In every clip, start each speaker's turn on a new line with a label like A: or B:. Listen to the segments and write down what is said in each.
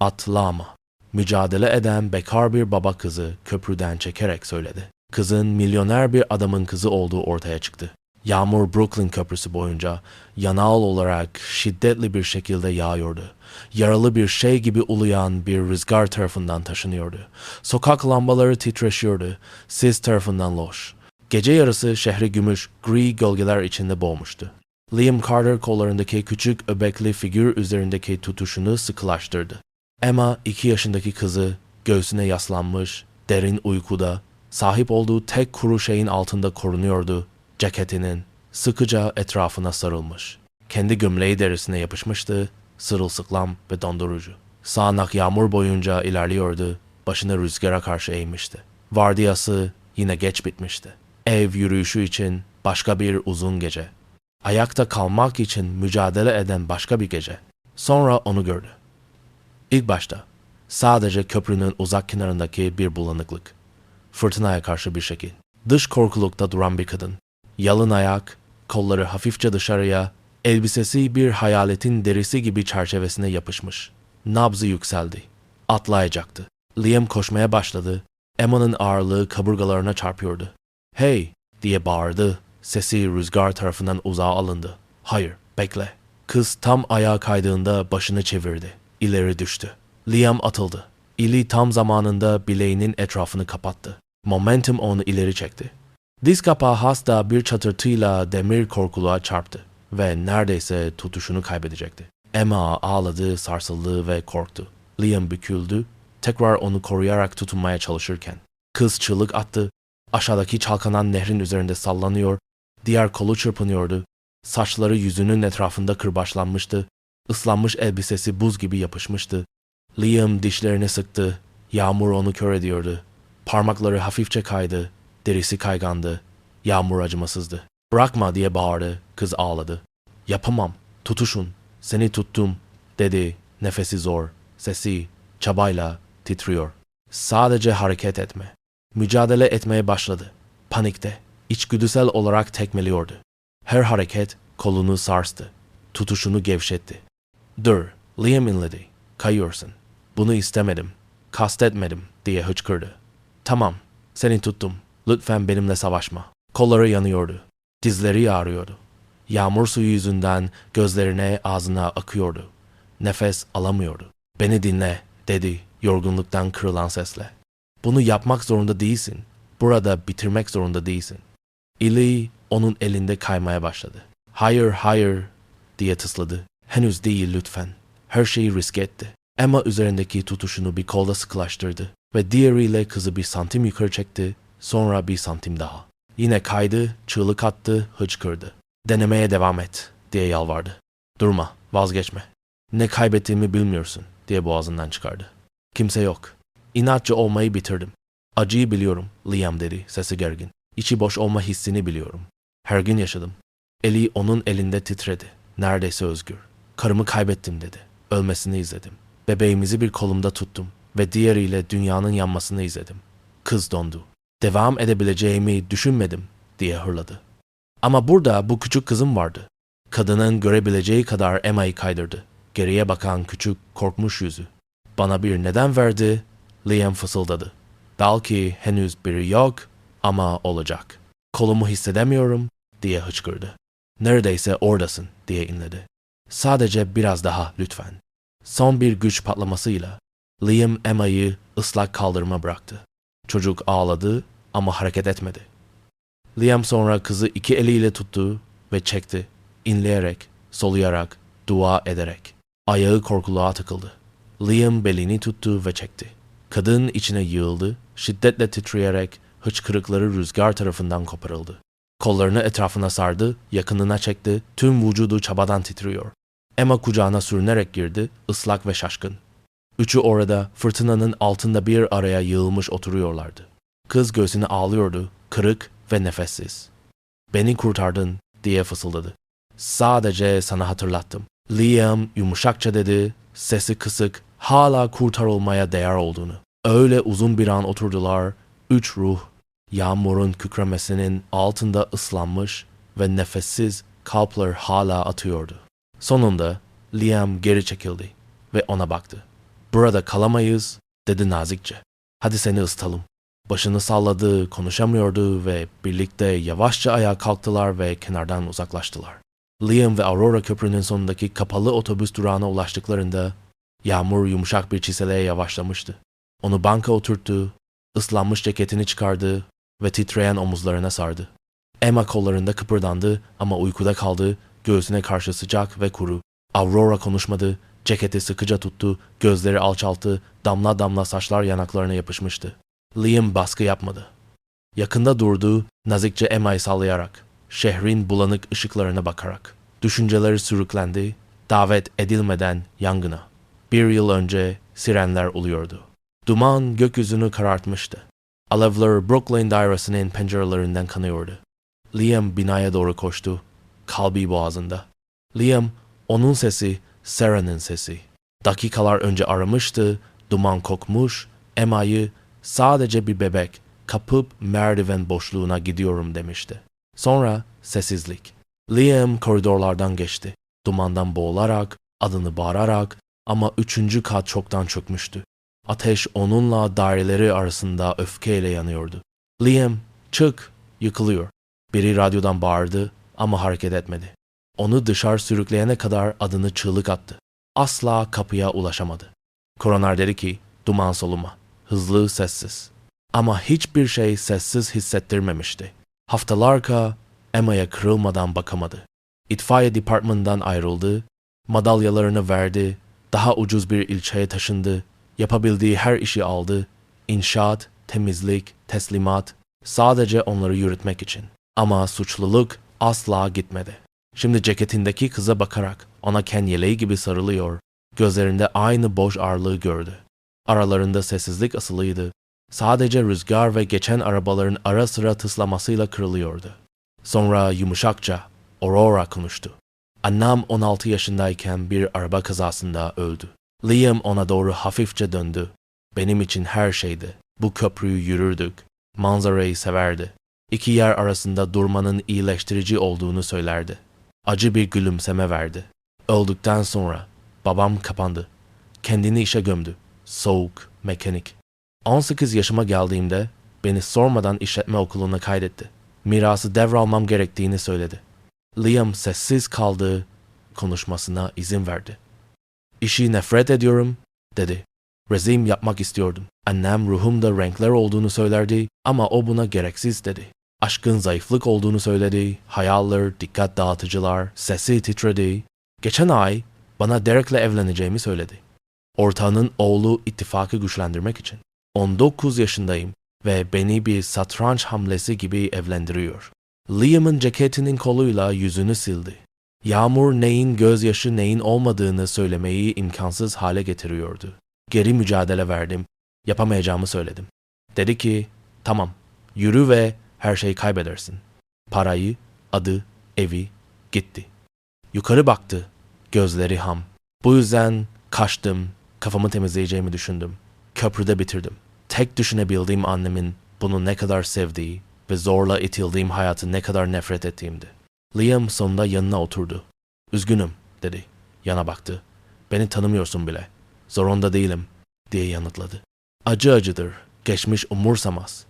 A: Atlama. Mücadele eden bekar bir baba kızı köprüden çekerek söyledi. Kızın milyoner bir adamın kızı olduğu ortaya çıktı. Yağmur Brooklyn Köprüsü boyunca yanal olarak şiddetli bir şekilde yağıyordu. Yaralı bir şey gibi uluyan bir rüzgar tarafından taşınıyordu. Sokak lambaları titreşiyordu. Sis tarafından loş. Gece yarısı şehri gümüş, gri gölgeler içinde boğmuştu. Liam Carter kollarındaki küçük öbekli figür üzerindeki tutuşunu sıkılaştırdı. Emma iki yaşındaki kızı göğsüne yaslanmış, derin uykuda, sahip olduğu tek kuru şeyin altında korunuyordu, ceketinin sıkıca etrafına sarılmış. Kendi gömleği derisine yapışmıştı, sırılsıklam ve dondurucu. Sağanak yağmur boyunca ilerliyordu, başını rüzgara karşı eğmişti. Vardiyası yine geç bitmişti. Ev yürüyüşü için başka bir uzun gece. Ayakta kalmak için mücadele eden başka bir gece. Sonra onu gördü. İlk başta sadece köprünün uzak kenarındaki bir bulanıklık. Fırtınaya karşı bir şekil. Dış korkulukta duran bir kadın. Yalın ayak, kolları hafifçe dışarıya, elbisesi bir hayaletin derisi gibi çerçevesine yapışmış. Nabzı yükseldi. Atlayacaktı. Liam koşmaya başladı. Emma'nın ağırlığı kaburgalarına çarpıyordu. Hey diye bağırdı. Sesi rüzgar tarafından uzağa alındı. Hayır, bekle. Kız tam ayağa kaydığında başını çevirdi. İleri düştü. Liam atıldı. İli tam zamanında bileğinin etrafını kapattı. Momentum onu ileri çekti. Diz kapağı hasta bir çatırtıyla demir korkuluğa çarptı ve neredeyse tutuşunu kaybedecekti. Emma ağladı, sarsıldı ve korktu. Liam büküldü, tekrar onu koruyarak tutunmaya çalışırken. Kız çığlık attı, aşağıdaki çalkanan nehrin üzerinde sallanıyor, diğer kolu çırpınıyordu, saçları yüzünün etrafında kırbaçlanmıştı, ıslanmış elbisesi buz gibi yapışmıştı. Liam dişlerini sıktı, yağmur onu kör ediyordu. Parmakları hafifçe kaydı, derisi kaygandı, yağmur acımasızdı. Bırakma diye bağırdı, kız ağladı. Yapamam, tutuşun, seni tuttum, dedi, nefesi zor, sesi çabayla titriyor. Sadece hareket etme. Mücadele etmeye başladı. Panikte, içgüdüsel olarak tekmeliyordu. Her hareket kolunu sarstı. Tutuşunu gevşetti. Dur, Liam inledi. Kayıyorsun. Bunu istemedim. Kastetmedim diye hıçkırdı. Tamam, seni tuttum. Lütfen benimle savaşma. Kolları yanıyordu. Dizleri ağrıyordu. Yağmur suyu yüzünden gözlerine ağzına akıyordu. Nefes alamıyordu. Beni dinle dedi yorgunluktan kırılan sesle. Bunu yapmak zorunda değilsin. Burada bitirmek zorunda değilsin. İli onun elinde kaymaya başladı. Hayır hayır diye tısladı. Henüz değil lütfen. Her şeyi risk etti. Emma üzerindeki tutuşunu bir kolda sıkılaştırdı ve diğeriyle kızı bir santim yukarı çekti, sonra bir santim daha. Yine kaydı, çığlık attı, hıçkırdı. Denemeye devam et diye yalvardı. Durma, vazgeçme. Ne kaybettiğimi bilmiyorsun diye boğazından çıkardı. Kimse yok. İnatçı olmayı bitirdim. Acıyı biliyorum, Liam dedi, sesi gergin. İçi boş olma hissini biliyorum. Her gün yaşadım. Eli onun elinde titredi. Neredeyse özgür. Karımı kaybettim dedi. Ölmesini izledim. Bebeğimizi bir kolumda tuttum ve diğeriyle dünyanın yanmasını izledim. Kız dondu. Devam edebileceğimi düşünmedim diye hırladı. Ama burada bu küçük kızım vardı. Kadının görebileceği kadar Emma'yı kaydırdı. Geriye bakan küçük, korkmuş yüzü. Bana bir neden verdi, Liam fısıldadı. Belki henüz biri yok ama olacak. Kolumu hissedemiyorum diye hıçkırdı. Neredeyse oradasın diye inledi. Sadece biraz daha lütfen. Son bir güç patlamasıyla Liam Emma'yı ıslak kaldırıma bıraktı. Çocuk ağladı ama hareket etmedi. Liam sonra kızı iki eliyle tuttu ve çekti, inleyerek, soluyarak, dua ederek. Ayağı korkuluğa tıkıldı. Liam belini tuttu ve çekti. Kadın içine yığıldı, şiddetle titreyerek hıçkırıkları rüzgar tarafından koparıldı. Kollarını etrafına sardı, yakınına çekti, tüm vücudu çabadan titriyor. Emma kucağına sürünerek girdi, ıslak ve şaşkın. Üçü orada fırtınanın altında bir araya yığılmış oturuyorlardı. Kız göğsüne ağlıyordu, kırık ve nefessiz. Beni kurtardın diye fısıldadı. Sadece sana hatırlattım. Liam yumuşakça dedi, sesi kısık, hala kurtarılmaya değer olduğunu. Öyle uzun bir an oturdular, üç ruh, yağmurun kükremesinin altında ıslanmış ve nefessiz kalpler hala atıyordu. Sonunda Liam geri çekildi ve ona baktı. Burada kalamayız, dedi nazikçe. Hadi seni ısıtalım. Başını salladı, konuşamıyordu ve birlikte yavaşça ayağa kalktılar ve kenardan uzaklaştılar. Liam ve Aurora köprünün sonundaki kapalı otobüs durağına ulaştıklarında yağmur yumuşak bir çiseleye yavaşlamıştı. Onu banka oturttu, ıslanmış ceketini çıkardı ve titreyen omuzlarına sardı. Emma kollarında kıpırdandı ama uykuda kaldı, göğsüne karşı sıcak ve kuru. Aurora konuşmadı, ceketi sıkıca tuttu, gözleri alçalttı, damla damla saçlar yanaklarına yapışmıştı. Liam baskı yapmadı. Yakında durdu, nazikçe Emma'yı sallayarak, şehrin bulanık ışıklarına bakarak. Düşünceleri sürüklendi, davet edilmeden yangına. Bir yıl önce sirenler uluyordu. Duman gökyüzünü karartmıştı. Alevler Brooklyn dairesinin pencerelerinden kanıyordu. Liam binaya doğru koştu, kalbi boğazında. Liam, onun sesi, Sarah'nın sesi. Dakikalar önce aramıştı, duman kokmuş, Emma'yı sadece bir bebek, kapıp merdiven boşluğuna gidiyorum demişti. Sonra sessizlik. Liam koridorlardan geçti. Dumandan boğularak, adını bağırarak ama üçüncü kat çoktan çökmüştü. Ateş onunla daireleri arasında öfkeyle yanıyordu. Liam, çık, yıkılıyor. Biri radyodan bağırdı ama hareket etmedi. Onu dışarı sürükleyene kadar adını çığlık attı. Asla kapıya ulaşamadı. Koroner dedi ki, duman soluma. Hızlı, sessiz. Ama hiçbir şey sessiz hissettirmemişti. Haftalarca Emma'ya kırılmadan bakamadı. İtfaiye departmanından ayrıldı, madalyalarını verdi, daha ucuz bir ilçeye taşındı, yapabildiği her işi aldı, inşaat, temizlik, teslimat, sadece onları yürütmek için. Ama suçluluk asla gitmedi. Şimdi ceketindeki kıza bakarak ona ken yeleği gibi sarılıyor, gözlerinde aynı boş ağırlığı gördü. Aralarında sessizlik asılıydı. Sadece rüzgar ve geçen arabaların ara sıra tıslamasıyla kırılıyordu. Sonra yumuşakça Aurora konuştu. Annem 16 yaşındayken bir araba kazasında öldü. Liam ona doğru hafifçe döndü. Benim için her şeydi. Bu köprüyü yürürdük. Manzarayı severdi. İki yer arasında durmanın iyileştirici olduğunu söylerdi. Acı bir gülümseme verdi. Öldükten sonra babam kapandı. Kendini işe gömdü. Soğuk, mekanik. 18 yaşıma geldiğimde beni sormadan işletme okuluna kaydetti. Mirası devralmam gerektiğini söyledi. Liam sessiz kaldı, konuşmasına izin verdi. İşi nefret ediyorum, dedi. Rezim yapmak istiyordum. Annem ruhumda renkler olduğunu söylerdi ama o buna gereksiz dedi. Aşkın zayıflık olduğunu söyledi, hayaller, dikkat dağıtıcılar, sesi titredi. Geçen ay bana Derek'le evleneceğimi söyledi. Ortağının oğlu ittifakı güçlendirmek için. 19 yaşındayım ve beni bir satranç hamlesi gibi evlendiriyor. Liam'ın ceketinin koluyla yüzünü sildi. Yağmur neyin gözyaşı neyin olmadığını söylemeyi imkansız hale getiriyordu. Geri mücadele verdim. Yapamayacağımı söyledim. Dedi ki, tamam, yürü ve her şeyi kaybedersin. Parayı, adı, evi, gitti. Yukarı baktı, gözleri ham. Bu yüzden kaçtım, kafamı temizleyeceğimi düşündüm. Köprüde bitirdim. Tek düşünebildiğim annemin bunu ne kadar sevdiği ve zorla itildiğim hayatı ne kadar nefret ettiğimdi. Liam sonunda yanına oturdu. Üzgünüm, dedi. Yana baktı. Beni tanımıyorsun bile. Zorunda değilim, diye yanıtladı. Acı acıdır, geçmiş umursamaz.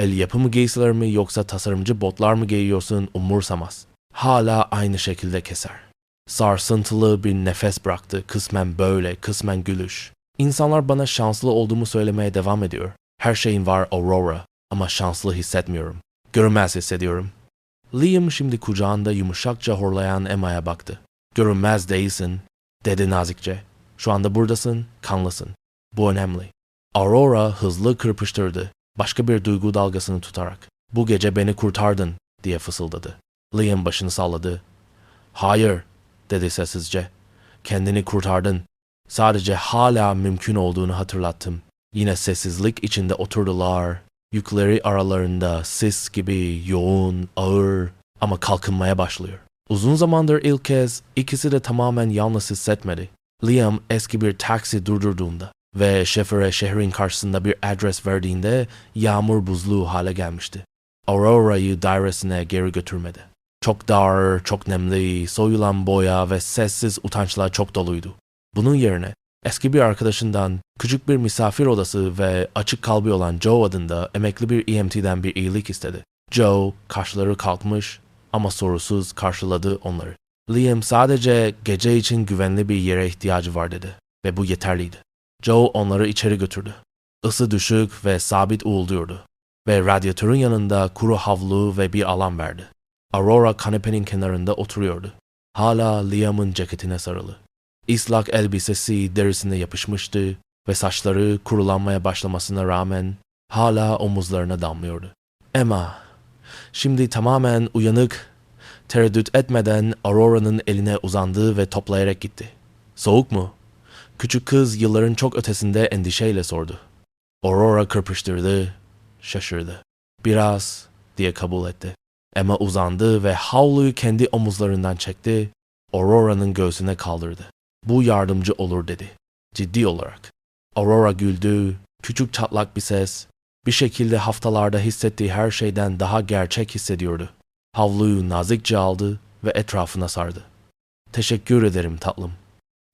A: El yapımı giysiler mi yoksa tasarımcı botlar mı giyiyorsun umursamaz. Hala aynı şekilde keser. Sarsıntılı bir nefes bıraktı, kısmen böyle, kısmen gülüş. İnsanlar bana şanslı olduğumu söylemeye devam ediyor. Her şeyin var Aurora ama şanslı hissetmiyorum. Görünmez hissediyorum. Liam şimdi kucağında yumuşakça horlayan Emma'ya baktı. Görünmez değilsin, dedi nazikçe. Şu anda buradasın, kanlısın. Bu önemli. Aurora hızlı kırpıştırdı, başka bir duygu dalgasını tutarak. Bu gece beni kurtardın, diye fısıldadı. Liam başını salladı. Hayır, dedi sessizce. Kendini kurtardın. Sadece hala mümkün olduğunu hatırlattım. Yine sessizlik içinde oturdular. Yükleri aralarında sis gibi yoğun, ağır ama kalkınmaya başlıyor. Uzun zamandır ilk kez ikisi de tamamen yalnız hissetmedi. Liam eski bir taksi durdurduğunda ve şoföre şehrin karşısında bir adres verdiğinde yağmur buzluğu hale gelmişti. Aurora'yı dairesine geri götürmedi. Çok dar, çok nemli, soyulan boya ve sessiz utançla çok doluydu. Bunun yerine Eski bir arkadaşından küçük bir misafir odası ve açık kalbi olan Joe adında emekli bir EMT'den bir iyilik istedi. Joe kaşları kalkmış ama sorusuz karşıladı onları. Liam sadece gece için güvenli bir yere ihtiyacı var dedi ve bu yeterliydi. Joe onları içeri götürdü. Isı düşük ve sabit uğulduyordu ve radyatörün yanında kuru havlu ve bir alan verdi. Aurora kanepenin kenarında oturuyordu. Hala Liam'ın ceketine sarılı. İslak elbisesi derisine yapışmıştı ve saçları kurulanmaya başlamasına rağmen hala omuzlarına damlıyordu. Emma, şimdi tamamen uyanık, tereddüt etmeden Aurora'nın eline uzandı ve toplayarak gitti. Soğuk mu? Küçük kız yılların çok ötesinde endişeyle sordu. Aurora kırpıştırdı, şaşırdı. Biraz diye kabul etti. Emma uzandı ve havluyu kendi omuzlarından çekti, Aurora'nın göğsüne kaldırdı. Bu yardımcı olur dedi. Ciddi olarak. Aurora güldü, küçük çatlak bir ses. Bir şekilde haftalarda hissettiği her şeyden daha gerçek hissediyordu. Havluyu nazikçe aldı ve etrafına sardı. Teşekkür ederim tatlım.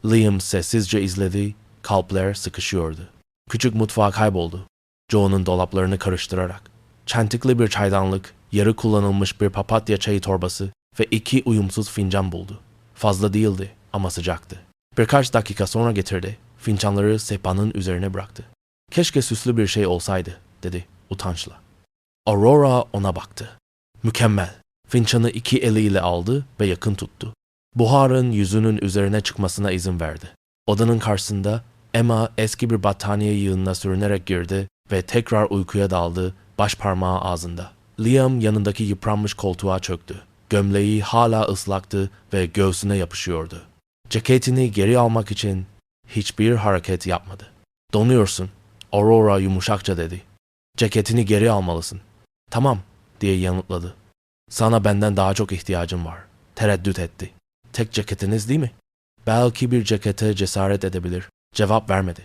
A: Liam sessizce izledi, kalpler sıkışıyordu. Küçük mutfağa kayboldu. Joe'nun dolaplarını karıştırarak. Çentikli bir çaydanlık, yarı kullanılmış bir papatya çayı torbası ve iki uyumsuz fincan buldu. Fazla değildi ama sıcaktı. Birkaç dakika sonra getirdi. Fincanları sehpanın üzerine bıraktı. Keşke süslü bir şey olsaydı, dedi utançla. Aurora ona baktı. Mükemmel. Fincanı iki eliyle aldı ve yakın tuttu. Buharın yüzünün üzerine çıkmasına izin verdi. Odanın karşısında Emma eski bir battaniye yığınına sürünerek girdi ve tekrar uykuya daldı, baş parmağı ağzında. Liam yanındaki yıpranmış koltuğa çöktü. Gömleği hala ıslaktı ve göğsüne yapışıyordu. Ceketini geri almak için hiçbir hareket yapmadı. Donuyorsun, Aurora yumuşakça dedi. Ceketini geri almalısın. Tamam, diye yanıtladı. Sana benden daha çok ihtiyacım var. Tereddüt etti. Tek ceketiniz değil mi? Belki bir cekete cesaret edebilir. Cevap vermedi.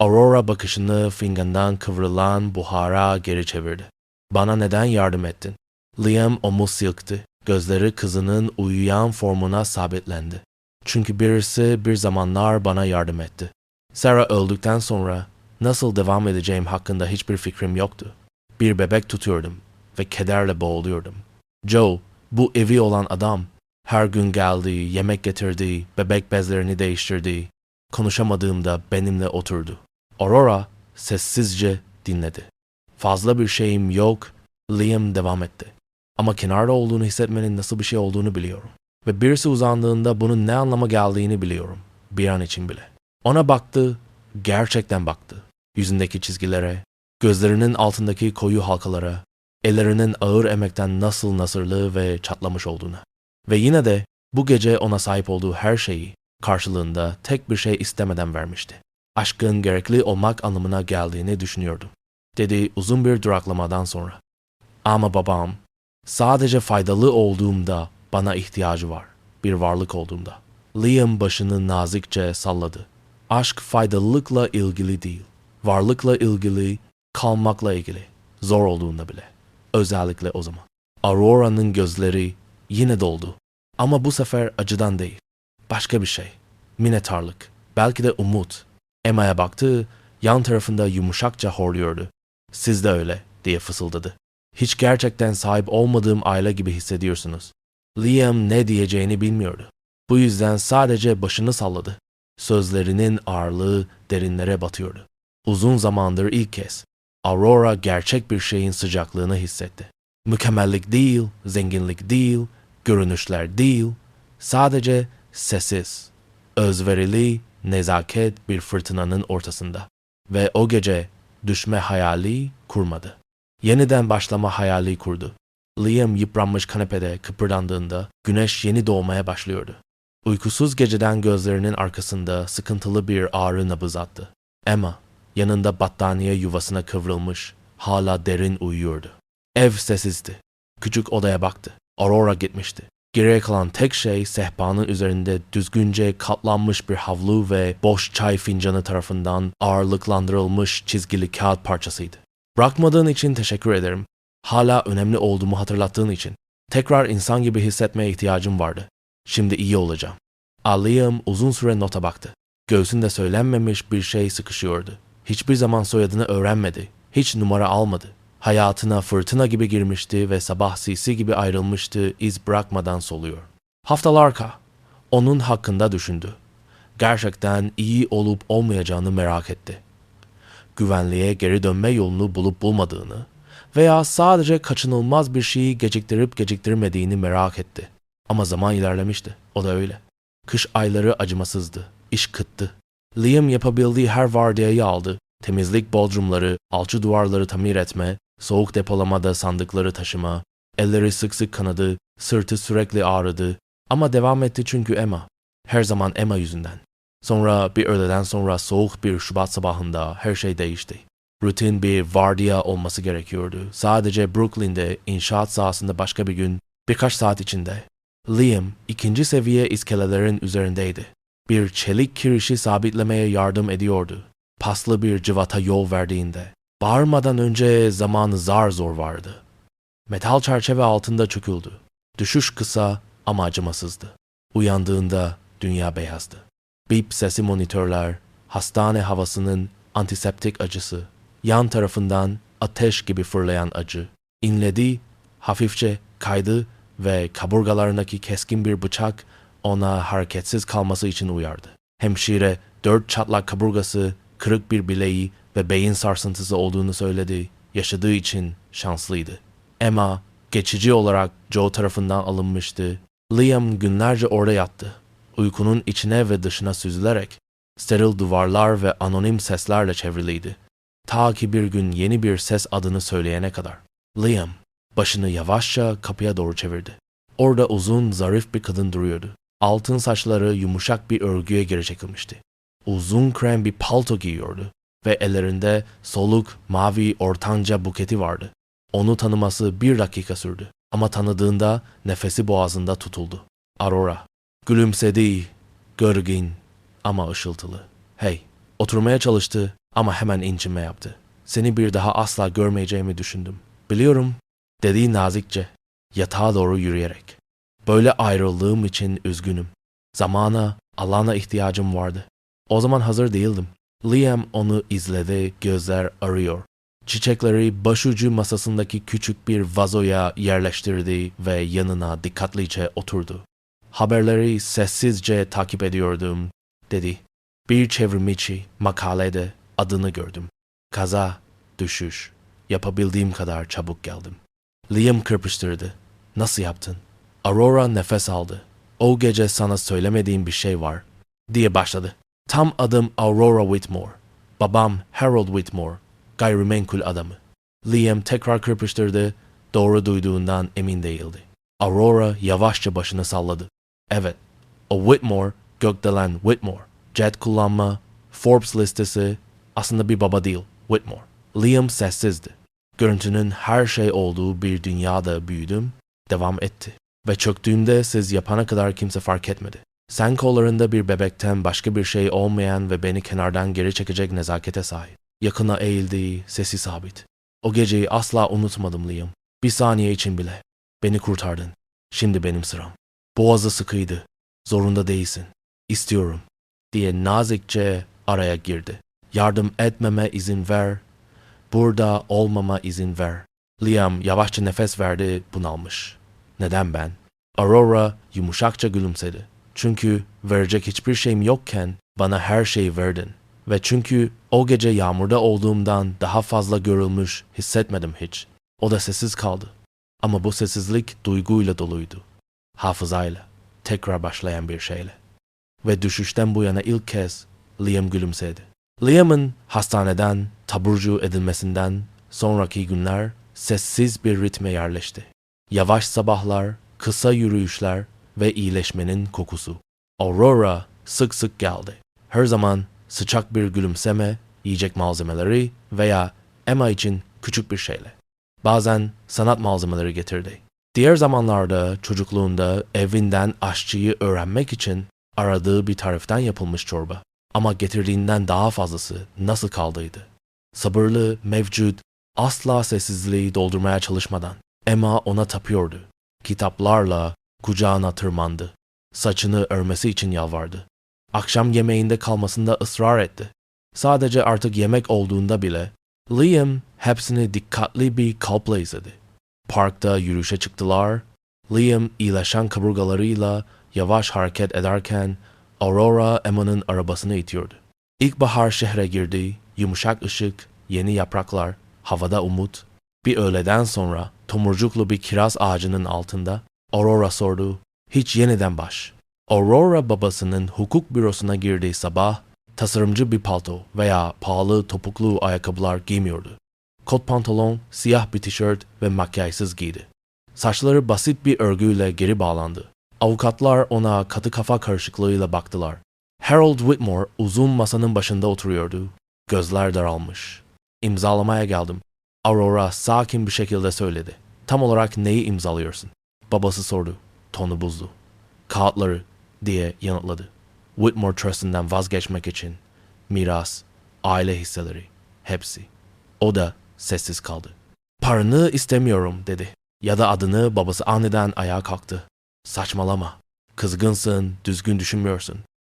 A: Aurora bakışını fingandan kıvrılan buhara geri çevirdi. Bana neden yardım ettin? Liam omuz silkti. Gözleri kızının uyuyan formuna sabitlendi. Çünkü birisi bir zamanlar bana yardım etti. Sarah öldükten sonra nasıl devam edeceğim hakkında hiçbir fikrim yoktu. Bir bebek tutuyordum ve kederle boğuluyordum. Joe, bu evi olan adam, her gün geldi, yemek getirdi, bebek bezlerini değiştirdi. Konuşamadığımda benimle oturdu. Aurora sessizce dinledi. Fazla bir şeyim yok, Liam devam etti. Ama kenarda olduğunu hissetmenin nasıl bir şey olduğunu biliyorum. Ve birisi uzandığında bunun ne anlama geldiğini biliyorum. Bir an için bile. Ona baktı, gerçekten baktı. Yüzündeki çizgilere, gözlerinin altındaki koyu halkalara, ellerinin ağır emekten nasıl nasırlı ve çatlamış olduğuna. Ve yine de bu gece ona sahip olduğu her şeyi karşılığında tek bir şey istemeden vermişti. Aşkın gerekli olmak anlamına geldiğini düşünüyordum. Dedi uzun bir duraklamadan sonra. Ama babam, sadece faydalı olduğumda bana ihtiyacı var. Bir varlık olduğumda. Liam başını nazikçe salladı. Aşk faydalılıkla ilgili değil. Varlıkla ilgili, kalmakla ilgili. Zor olduğunda bile. Özellikle o zaman. Aurora'nın gözleri yine doldu. Ama bu sefer acıdan değil. Başka bir şey. Minnettarlık. Belki de umut. Emma'ya baktı, yan tarafında yumuşakça horluyordu. Siz de öyle diye fısıldadı. Hiç gerçekten sahip olmadığım aile gibi hissediyorsunuz. Liam ne diyeceğini bilmiyordu. Bu yüzden sadece başını salladı. Sözlerinin ağırlığı derinlere batıyordu. Uzun zamandır ilk kez Aurora gerçek bir şeyin sıcaklığını hissetti. Mükemmellik değil, zenginlik değil, görünüşler değil, sadece sessiz, özverili nezaket bir fırtınanın ortasında. Ve o gece düşme hayali kurmadı. Yeniden başlama hayali kurdu. Liam yıpranmış kanepede kıpırdandığında güneş yeni doğmaya başlıyordu. Uykusuz geceden gözlerinin arkasında sıkıntılı bir ağrı nabız attı. Emma, yanında battaniye yuvasına kıvrılmış, hala derin uyuyordu. Ev sessizdi. Küçük odaya baktı. Aurora gitmişti. Geriye kalan tek şey sehpanın üzerinde düzgünce katlanmış bir havlu ve boş çay fincanı tarafından ağırlıklandırılmış çizgili kağıt parçasıydı. Bırakmadığın için teşekkür ederim. Hala önemli olduğumu hatırlattığın için. Tekrar insan gibi hissetmeye ihtiyacım vardı. Şimdi iyi olacağım. Liam uzun süre nota baktı. Göğsünde söylenmemiş bir şey sıkışıyordu. Hiçbir zaman soyadını öğrenmedi. Hiç numara almadı. Hayatına fırtına gibi girmişti ve sabah sisi gibi ayrılmıştı iz bırakmadan soluyor. Haftalarca onun hakkında düşündü. Gerçekten iyi olup olmayacağını merak etti. Güvenliğe geri dönme yolunu bulup bulmadığını veya sadece kaçınılmaz bir şeyi geciktirip geciktirmediğini merak etti. Ama zaman ilerlemişti. O da öyle. Kış ayları acımasızdı. İş kıttı. Liam yapabildiği her vardiyayı aldı. Temizlik bodrumları, alçı duvarları tamir etme, soğuk depolamada sandıkları taşıma, elleri sık sık kanadı, sırtı sürekli ağrıdı. Ama devam etti çünkü Emma. Her zaman Emma yüzünden. Sonra bir öğleden sonra soğuk bir Şubat sabahında her şey değişti. Rutin bir vardiya olması gerekiyordu. Sadece Brooklyn'de inşaat sahasında başka bir gün, birkaç saat içinde. Liam ikinci seviye iskelelerin üzerindeydi. Bir çelik kirişi sabitlemeye yardım ediyordu. Paslı bir cıvata yol verdiğinde. Bağırmadan önce zamanı zar zor vardı. Metal çerçeve altında çöküldü. Düşüş kısa ama acımasızdı. Uyandığında dünya beyazdı. Bip sesi monitörler, hastane havasının antiseptik acısı, yan tarafından ateş gibi fırlayan acı, inledi, hafifçe kaydı ve kaburgalarındaki keskin bir bıçak ona hareketsiz kalması için uyardı. Hemşire dört çatlak kaburgası, kırık bir bileği ve beyin sarsıntısı olduğunu söyledi. Yaşadığı için şanslıydı. Emma geçici olarak Joe tarafından alınmıştı. Liam günlerce orada yattı. Uykunun içine ve dışına süzülerek steril duvarlar ve anonim seslerle çevriliydi. Ta ki bir gün yeni bir ses adını söyleyene kadar. Liam başını yavaşça kapıya doğru çevirdi. Orada uzun, zarif bir kadın duruyordu. Altın saçları yumuşak bir örgüye geri çekilmişti. Uzun krem bir palto giyiyordu ve ellerinde soluk, mavi, ortanca buketi vardı. Onu tanıması bir dakika sürdü ama tanıdığında nefesi boğazında tutuldu. Aurora. Gülümsedi, gırgın ama ışıltılı. Hey, oturmaya çalıştı ama hemen incinme yaptı. Seni bir daha asla görmeyeceğimi düşündüm. Biliyorum, dedi nazikçe, yatağa doğru yürüyerek. Böyle ayrıldığım için üzgünüm. Zamana, alana ihtiyacım vardı. O zaman hazır değildim. Liam onu izledi, gözler arıyor. Çiçekleri başucu masasındaki küçük bir vazoya yerleştirdi ve yanına dikkatlice oturdu. Haberleri sessizce takip ediyordum, dedi. Bir çevrimiçi makalede adını gördüm. Kaza, düşüş. Yapabildiğim kadar çabuk geldim. Liam kırpıştırdı. Nasıl yaptın? Aurora nefes aldı. O gece sana söylemediğim bir şey var, diye başladı. Tam adım Aurora Whitmore. Babam Harold Whitmore, gayrimenkul adamı. Liam tekrar kırpıştırdı, doğru duyduğundan emin değildi. Aurora yavaşça başını salladı. Evet, o Whitmore, gökdelen Whitmore. Jet kullanma, Forbes listesi, aslında bir baba değil, Whitmore. Liam sessizdi. Görüntünün her şey olduğu bir dünyada büyüdüm, devam etti. Ve çöktüğümde siz yapana kadar kimse fark etmedi. Sen kollarında bir bebekten başka bir şey olmayan ve beni kenardan geri çekecek nezakete sahip. Yakına eğildi, sesi sabit. O geceyi asla unutmadım Liam. Bir saniye için bile. Beni kurtardın. Şimdi benim sıram. Boğazı sıkıydı. Zorunda değilsin. İstiyorum. Diye nazikçe araya girdi. Yardım etmeme izin ver. Burada olmama izin ver. Liam yavaşça nefes verdi, bunalmış. Neden ben? Aurora yumuşakça gülümsedi. Çünkü verecek hiçbir şeyim yokken bana her şeyi verdin. Ve çünkü o gece yağmurda olduğumdan daha fazla görülmüş hissetmedim hiç. O da sessiz kaldı. Ama bu sessizlik duyguyla doluydu. Hafızayla, tekrar başlayan bir şeyle. Ve düşüşten bu yana ilk kez Liam gülümsedi. Liam'ın hastaneden taburcu edilmesinden sonraki günler sessiz bir ritme yerleşti. Yavaş sabahlar, kısa yürüyüşler ve iyileşmenin kokusu. Aurora sık sık geldi. Her zaman sıcak bir gülümseme, yiyecek malzemeleri veya Emma için küçük bir şeyle. Bazen sanat malzemeleri getirdi. Diğer zamanlarda çocukluğunda evinden aşçıyı öğrenmek için aradığı bir tariften yapılmış çorba. Ama getirdiğinden daha fazlası nasıl kaldıydı. Sabırlı, mevcut, asla sessizliği doldurmaya çalışmadan Emma ona tapıyordu. Kitaplarla kucağına tırmandı. Saçını örmesi için yalvardı. Akşam yemeğinde kalmasında ısrar etti. Sadece artık yemek olduğunda bile Liam hepsini dikkatli bir kalpla izledi. Parkta yürüyüşe çıktılar. Liam iyileşen kaburgalarıyla yavaş hareket ederken Aurora Emma'nın arabasını itiyordu. İlkbahar şehre girdi, yumuşak ışık, yeni yapraklar, havada umut. Bir öğleden sonra tomurcuklu bir kiraz ağacının altında Aurora sordu, hiç yeniden baş. Aurora babasının hukuk bürosuna girdiği sabah tasarımcı bir palto veya pahalı topuklu ayakkabılar giymiyordu. Kot pantolon, siyah bir tişört ve makyajsız giydi. Saçları basit bir örgüyle geri bağlandı. Avukatlar ona katı kafa karışıklığıyla baktılar. Harold Whitmore uzun masanın başında oturuyordu. Gözler daralmış. İmzalamaya geldim. Aurora sakin bir şekilde söyledi. Tam olarak neyi imzalıyorsun? Babası sordu. Tonu buzdu. Kağıtları diye yanıtladı. Whitmore Trust'ından vazgeçmek için. Miras, aile hisseleri, hepsi. O da sessiz kaldı. Paranı istemiyorum dedi. Ya da adını babası aniden ayağa kalktı. Saçmalama. Kızgınsın, düzgün düşünmüyorsun.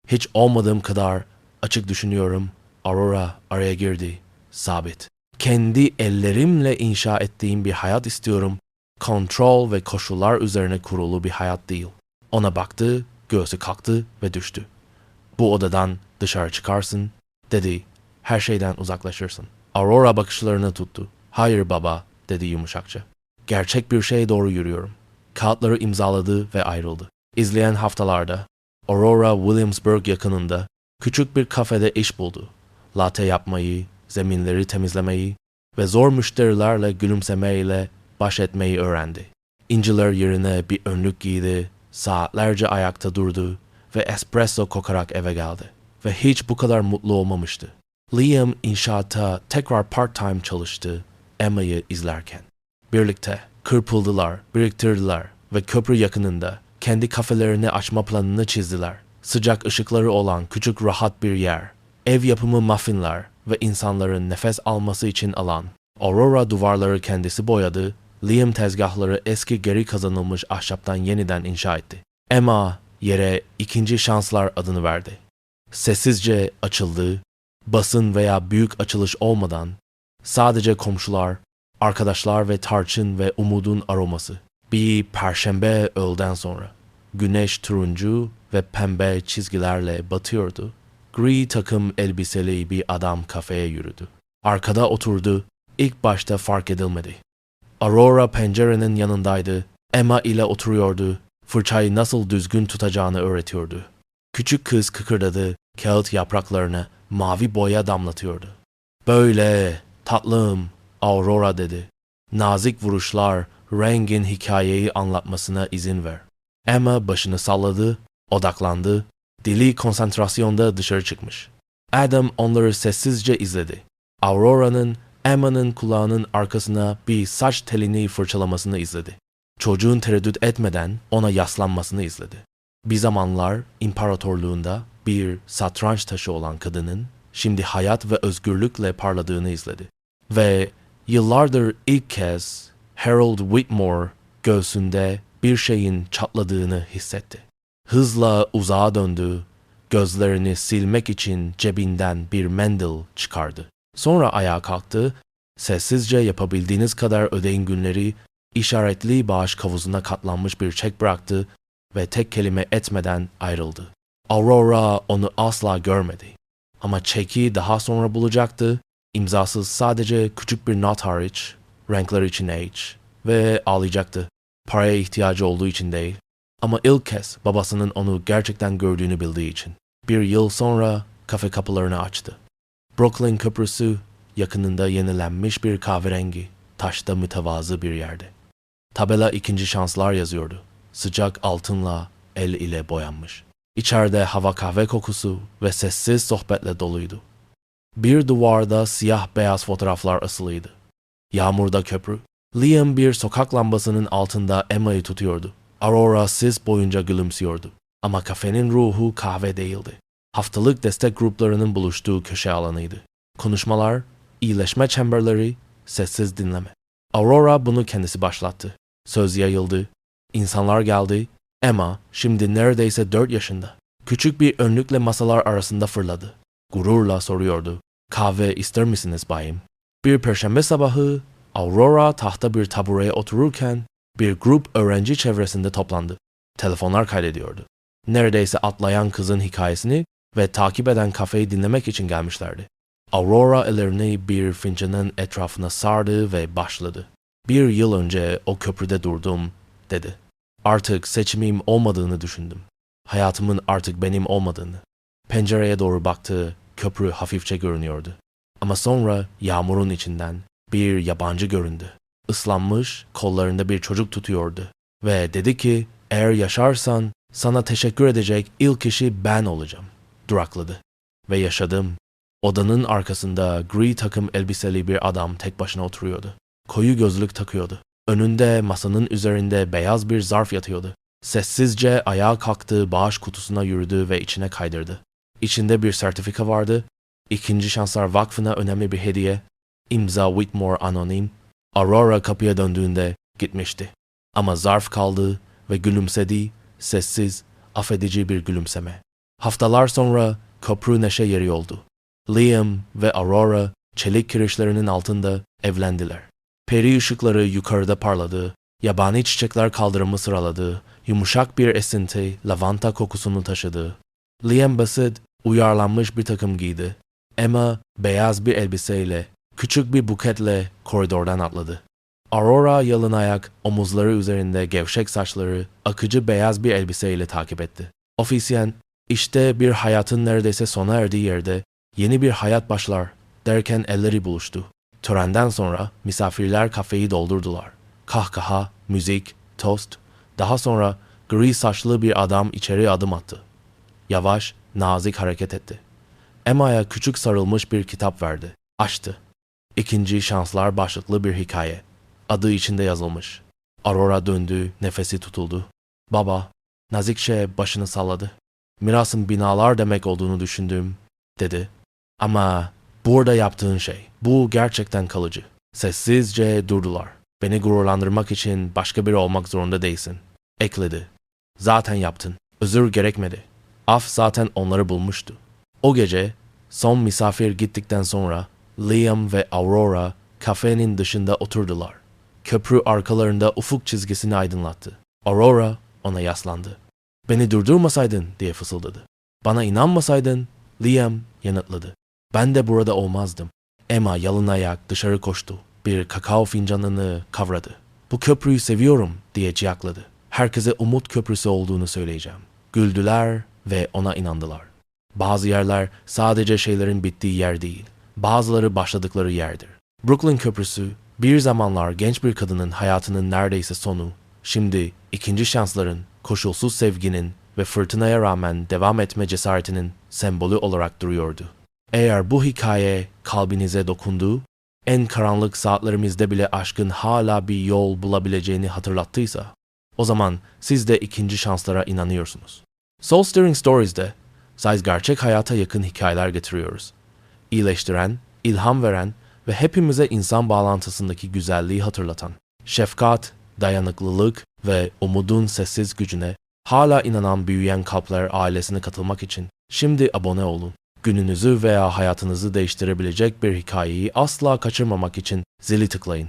A: Hiç olmadığım kadar açık düşünüyorum. Aurora araya girdi. Sabit. Kendi ellerimle inşa ettiğim bir hayat istiyorum. Kontrol ve koşullar üzerine kurulu bir hayat değil. Ona baktı, göğsü kalktı ve düştü. Bu odadan dışarı çıkarsın, dedi. Her şeyden uzaklaşırsın. Aurora bakışlarını tuttu. Hayır baba, dedi yumuşakça. Gerçek bir şeye doğru yürüyorum. Kağıtları imzaladı ve ayrıldı. İzleyen haftalarda Aurora Williamsburg yakınında küçük bir kafede iş buldu. Latte yapmayı, zeminleri temizlemeyi ve zor müşterilerle gülümsemeyle baş etmeyi öğrendi. İnciler yerine bir önlük giydi, saatlerce ayakta durdu ve espresso kokarak eve geldi. Ve hiç bu kadar mutlu olmamıştı. Liam inşaatta tekrar part-time çalıştı Emma'yı izlerken. Birlikte kırpıldılar, biriktirdiler ve köprü yakınında kendi kafelerini açma planını çizdiler. Sıcak ışıkları olan küçük rahat bir yer, ev yapımı muffinler ve insanların nefes alması için alan. Aurora duvarları kendisi boyadı, Liam tezgahları eski geri kazanılmış ahşaptan yeniden inşa etti. Emma yere ikinci şanslar adını verdi. Sessizce açıldı, basın veya büyük açılış olmadan, sadece komşular, arkadaşlar ve tarçın ve umudun aroması. Bir perşembe öğleden sonra. Güneş turuncu ve pembe çizgilerle batıyordu. Gri takım elbiseli bir adam kafeye yürüdü. Arkada oturdu. İlk başta fark edilmedi. Aurora pencerenin yanındaydı. Emma ile oturuyordu. Fırçayı nasıl düzgün tutacağını öğretiyordu. Küçük kız kıkırdadı. Kağıt yapraklarına mavi boya damlatıyordu. Böyle tatlım Aurora dedi. Nazik vuruşlar rengin hikayeyi anlatmasına izin ver. Emma başını salladı, odaklandı, dili konsantrasyonda dışarı çıkmış. Adam onları sessizce izledi. Aurora'nın Emma'nın kulağının arkasına bir saç telini fırçalamasını izledi. Çocuğun tereddüt etmeden ona yaslanmasını izledi. Bir zamanlar imparatorluğunda bir satranç taşı olan kadının şimdi hayat ve özgürlükle parladığını izledi. Ve yıllardır ilk kez Harold Whitmore göğsünde bir şeyin çatladığını hissetti. Hızla uzağa döndü, gözlerini silmek için cebinden bir mendil çıkardı. Sonra ayağa kalktı, sessizce yapabildiğiniz kadar ödeyin günleri işaretli bağış kavuzuna katlanmış bir çek bıraktı ve tek kelime etmeden ayrıldı. Aurora onu asla görmedi. Ama çeki daha sonra bulacaktı, imzasız sadece küçük bir not hariç, renkler için H ve ağlayacaktı. Paraya ihtiyacı olduğu için değil. Ama ilk kez babasının onu gerçekten gördüğünü bildiği için. Bir yıl sonra kafe kapılarını açtı. Brooklyn Köprüsü yakınında yenilenmiş bir kahverengi, taşta mütevazı bir yerde. Tabela ikinci şanslar yazıyordu. Sıcak altınla el ile boyanmış. İçeride hava kahve kokusu ve sessiz sohbetle doluydu. Bir duvarda siyah beyaz fotoğraflar asılıydı. Yağmurda köprü. Liam bir sokak lambasının altında Emma'yı tutuyordu. Aurora sis boyunca gülümsüyordu. Ama kafenin ruhu kahve değildi. Haftalık destek gruplarının buluştuğu köşe alanıydı. Konuşmalar, iyileşme çemberleri, sessiz dinleme. Aurora bunu kendisi başlattı. Söz yayıldı. İnsanlar geldi. Emma şimdi neredeyse 4 yaşında. Küçük bir önlükle masalar arasında fırladı. Gururla soruyordu. Kahve ister misiniz bayım? Bir perşembe sabahı Aurora tahta bir tabureye otururken bir grup öğrenci çevresinde toplandı. Telefonlar kaydediyordu. Neredeyse atlayan kızın hikayesini ve takip eden kafeyi dinlemek için gelmişlerdi. Aurora ellerini bir fincanın etrafına sardı ve başladı. Bir yıl önce o köprüde durdum, dedi. Artık seçimim olmadığını düşündüm. Hayatımın artık benim olmadığını. Pencereye doğru baktı, köprü hafifçe görünüyordu. Ama sonra yağmurun içinden bir yabancı göründü. Islanmış, kollarında bir çocuk tutuyordu. Ve dedi ki, eğer yaşarsan sana teşekkür edecek ilk kişi ben olacağım. Durakladı. Ve yaşadım. Odanın arkasında gri takım elbiseli bir adam tek başına oturuyordu. Koyu gözlük takıyordu. Önünde masanın üzerinde beyaz bir zarf yatıyordu. Sessizce ayağa kalktı, bağış kutusuna yürüdü ve içine kaydırdı. İçinde bir sertifika vardı. İkinci Şanslar Vakfı'na önemli bir hediye. İmza Whitmore Anonim. Aurora kapıya döndüğünde gitmişti. Ama zarf kaldı ve gülümsedi, sessiz, affedici bir gülümseme. Haftalar sonra köprü neşe yeri oldu. Liam ve Aurora çelik kirişlerinin altında evlendiler. Peri ışıkları yukarıda parladı, yabani çiçekler kaldırımı sıraladı, yumuşak bir esinti lavanta kokusunu taşıdı. Liam basit, uyarlanmış bir takım giydi. Emma beyaz bir elbiseyle, küçük bir buketle koridordan atladı. Aurora yalın ayak, omuzları üzerinde gevşek saçları, akıcı beyaz bir elbiseyle takip etti. Ofisyen, işte bir hayatın neredeyse sona erdiği yerde yeni bir hayat başlar derken elleri buluştu. Törenden sonra misafirler kafeyi doldurdular. Kahkaha, müzik, tost. Daha sonra gri saçlı bir adam içeri adım attı. Yavaş, nazik hareket etti. Emma'ya küçük sarılmış bir kitap verdi. Açtı. İkinci şanslar başlıklı bir hikaye. Adı içinde yazılmış. Aurora döndü, nefesi tutuldu. Baba, nazikçe başını salladı. Mirasın binalar demek olduğunu düşündüm, dedi. Ama burada yaptığın şey, bu gerçekten kalıcı. Sessizce durdular. Beni gururlandırmak için başka biri olmak zorunda değilsin. Ekledi. Zaten yaptın. Özür gerekmedi. Af zaten onları bulmuştu. O gece son misafir gittikten sonra Liam ve Aurora kafenin dışında oturdular. Köprü arkalarında ufuk çizgisini aydınlattı. Aurora ona yaslandı. Beni durdurmasaydın diye fısıldadı. Bana inanmasaydın Liam yanıtladı. Ben de burada olmazdım. Emma yalın ayak dışarı koştu. Bir kakao fincanını kavradı. Bu köprüyü seviyorum diye ciyakladı. Herkese umut köprüsü olduğunu söyleyeceğim. Güldüler ve ona inandılar. Bazı yerler sadece şeylerin bittiği yer değil. Bazıları başladıkları yerdir. Brooklyn Köprüsü bir zamanlar genç bir kadının hayatının neredeyse sonu, şimdi ikinci şansların, koşulsuz sevginin ve fırtınaya rağmen devam etme cesaretinin sembolü olarak duruyordu. Eğer bu hikaye kalbinize dokundu, en karanlık saatlerimizde bile aşkın hala bir yol bulabileceğini hatırlattıysa, o zaman siz de ikinci şanslara inanıyorsunuz. Soul Stirring Stories'de size gerçek hayata yakın hikayeler getiriyoruz. İyileştiren, ilham veren ve hepimize insan bağlantısındaki güzelliği hatırlatan, şefkat, dayanıklılık ve umudun sessiz gücüne hala inanan büyüyen kalpler ailesine katılmak için şimdi abone olun. Gününüzü veya hayatınızı değiştirebilecek bir hikayeyi asla kaçırmamak için zili tıklayın.